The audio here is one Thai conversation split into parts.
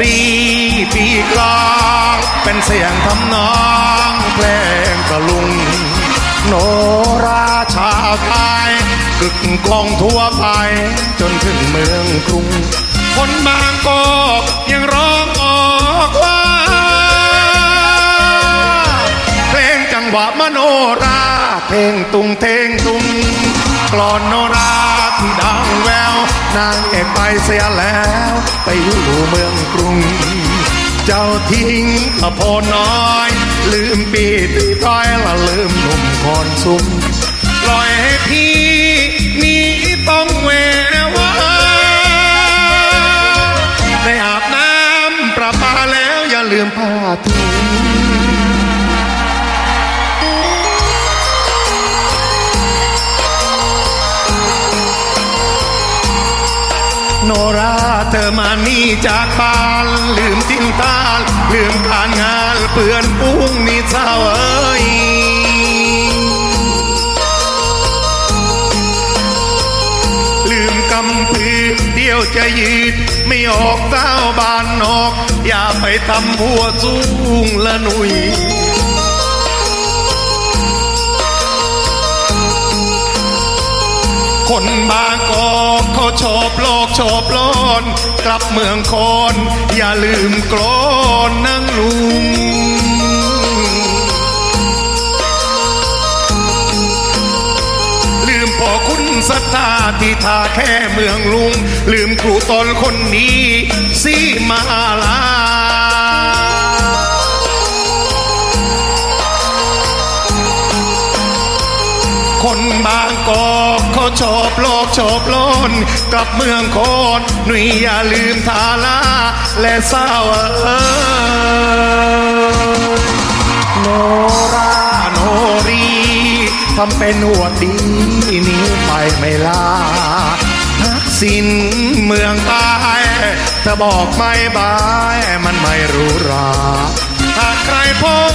รีปีกลางเป็นเสียงทำนองเพลงกะลุง โนราชาไทยกึกกองทั่วไป จนถึงเมืองกรุง คนบางกอกยังร้องออกว่า เพลงจังหวะมโนราเพลงตุงเทงตุงกลอนโนราที่ดังแว นางเอกไปเสียแล้ว ไปอยู่เมืองกรุง เจ้าทิ้งอภพน้อย ลืมปีตีต้อยละลืมหนุ่มคอนซุมปล่อยให้พี่นี้ต้องแววาได้อาบน้ำประปาแล้วอย่าลืมผ้าถุง โนราเธอมานี่จากบ้าน ลืมทิ้งตาลืมการงานเปื่อนปุ้งนี่เศร้าเอ้ยลืมกำพือเดียวจะยืด ไม่ออกเต้าบานนอก อย่าไปทำหัวสูงละหนุ่ยคนบางกอ เขาชอบโลกชอบร้อน กลับเมืองคอน อย่าลืมกรอนนั่งลุง ลืมพอคุณศรัทธาที่ทาแค่เมืองลุง ลืมครูตนคนนี้สีมาลา คนบางกอกเขาชอบโลกชอบล้นกลับเมืองโคนหนุ่ยอย่าลืมทาลาและเศร้าเออโนราโนรีทำเป็นหัวดดีนี้ไปไม่ลาทักสินเมืองใต้เธอบอกไม่บายมันไม่รู้ราถ้าใครพบ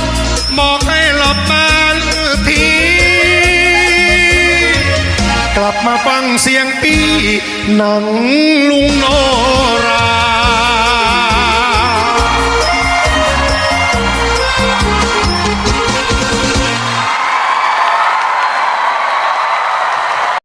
บอกให้หลบมา กลับมาฟังเสียงปีหนังลุงน